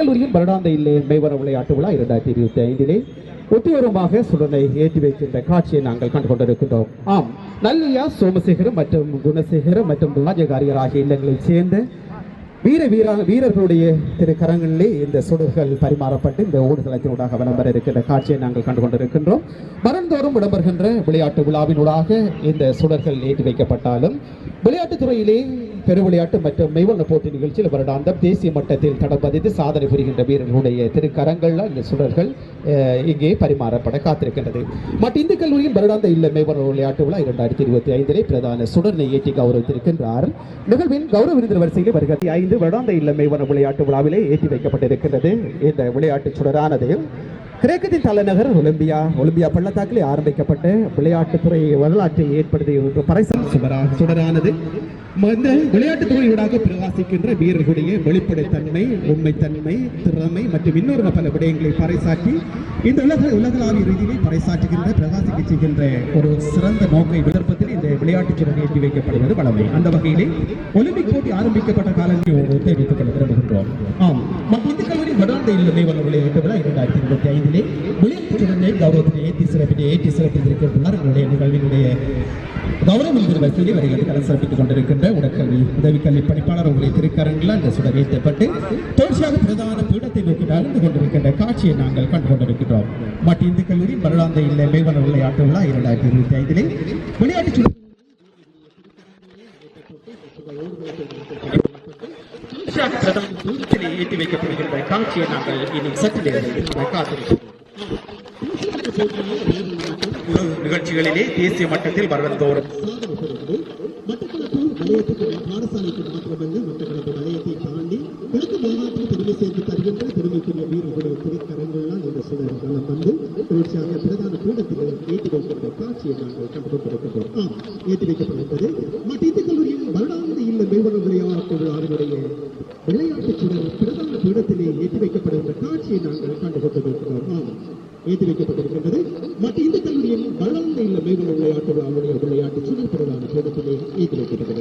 கல்லூரியின் வருடாந்த இல்லை மேவர விளையாட்டு விழா இரண்டாயிரத்தி இருபத்தி ஐந்திலே ஒத்தியோரமாக சுடனை ஏற்றி வைக்கின்ற காட்சியை நாங்கள் கண்டு கொண்டிருக்கின்றோம் ஆம் நல்லியா சோமசேகரம் மற்றும் குணசேகரம் மற்றும் ராஜகாரியர் ஆகிய இல்லங்களைச் சேர்ந்த வீர வீரா வீரர்களுடைய திரு கரங்களிலே இந்த சுடர்கள் பரிமாறப்பட்டு இந்த ஊடுதளத்தினூடாக விளம்பர இருக்கின்ற காட்சியை நாங்கள் கண்டு கொண்டிருக்கின்றோம் மரந்தோறும் இடம்பெறுகின்ற விளையாட்டு விழாவினூடாக இந்த சுடர்கள் ஏற்றி வைக்கப்பட்டாலும் விளையாட்டுத் துறையிலே பெரு விளையாட்டு மற்றும் மெய்வண்ண போட்டி நிகழ்ச்சியில் வருடாந்தம் தேசிய மட்டத்தில் தடம் பதித்து சாதனை புரிகின்ற வீரர்களுடைய திருக்கரங்கள்ல இந்த சுடர்கள் இங்கே பரிமாறப்பட காத்திருக்கின்றது. மற்ற இந்து கல்லூரியின் வருடாந்த இல்ல மெய்வண்ண விளையாட்டு விழா இரண்டாயிரத்தி இருபத்தி ஐந்திலே பிரதான சுடர்னை ஏற்றி கௌரவித்திருக்கின்றார். நிகழ்வின் கௌரவ விருது வரிசையில் வருகிறது ஐந்து வருடாந்த இல்ல மெய்வண்ண விளையாட்டு விழாவிலே ஏற்றி வைக்கப்பட்டிருக்கிறது இந்த விளையாட்டு சுடரானது கிரேக்கத்தின் தலைநகர் ஒலிம்பியா ஒலிம்பியா பள்ளத்தாக்கிலே ஆரம்பிக்கப்பட்ட விளையாட்டுத்துறை வரலாற்றை ஏற்படுத்திய ஒரு பறைசல் சுடரா சுடரானது. இந்த விளையாட்டு துறையூடாக பிரகாசிக்கின்ற வீரர்களுடைய வெளிப்படைத்தன்மை உண்மைத்தன்மை திறமை மற்றும் இன்னொரு பல விடயங்களை பறைசாற்றி இந்த உலக உலகளாவிய ரீதியிலே பறைசாற்றுகின்ற பிரகாசிக்க செய்கின்ற ஒரு சிறந்த நோக்கை விதர்ப்பத்தில் இந்த விளையாட்டுச் சுடர் ஏற்றி வைக்கப்படுவது வளமை. அந்த வகையிலே ஒலிம்பிக் போட்டி ஆரம்பிக்கப்பட்ட காலங்களில் தெரிவித்துக் கொள்ள விரும்புகின்றோம். ஆம். மத்திய இந்த கல்லூரி வருடாந்த இல்லமே வல்ல விளையாட்டு விழா இரண்டாயிரத்தி இருபத்தி ஐந்திலே விளையாட்டு சிறந்த கௌரவத்தினை ஏற்றி சிறப்பினை ஏற்றி சிறப்பித்திருக்கின்றனர் எங்களுடைய நிகழ்வினுடைய கௌரவ விருது வசூலி வரிகளை கடன் சிறப்பித்துக் கொண்டிருக்கின்ற உடற்கல்வி உதவிக்கல்வி பணிப்பாளர் உங்களை திருக்கரங்களில் அந்த சுடர் ஏற்றப்பட்டு தொடர்ச்சியாக பிரதான பீடத்தை நோக்கி நடந்து கொண்டிருக்கின்ற காட்சியை நாங்கள் கண்டு கொண்டிருக்கின்றோம். மற்ற இந்து கல்லூரி வருடாந்த இல்லை மேவன விளையாட்டு விழா இரண்டாயிரத்தி இருபத்தி ஐந்திலே விளையாட்டு ஏற்றி வைக்கப்படுகின்ற காட்சியை நாங்கள் இனி சற்று நேரம் காத்திருக்கிறோம். நிகழ்ச்சிகளிலே தேசிய மட்டத்தில் வருடந்தோறும் மட்டக்களப்பு தாண்டி இந்த சுடர் வந்து பிரதான ஏற்றி காட்சியை விளையாட்டு விளையாட்டு சுடர் பிரதான பீடத்திலே ஏற்றி வைக்கப்படுகின்ற காட்சியை நாங்கள் கண்டு கொண்டிருக்கிறோம் ஏற்றி வைக்கப்பட்டிருக்கின்றது மற்ற இந்த கல்லூரியின் வளர்ந்த இல்ல மேலும் விளையாட்டு விழாவுடைய விளையாட்டு சுடர் பிரதான பீடத்திலே ஏற்றி வைக்கப்பட்டிருக்கின்றது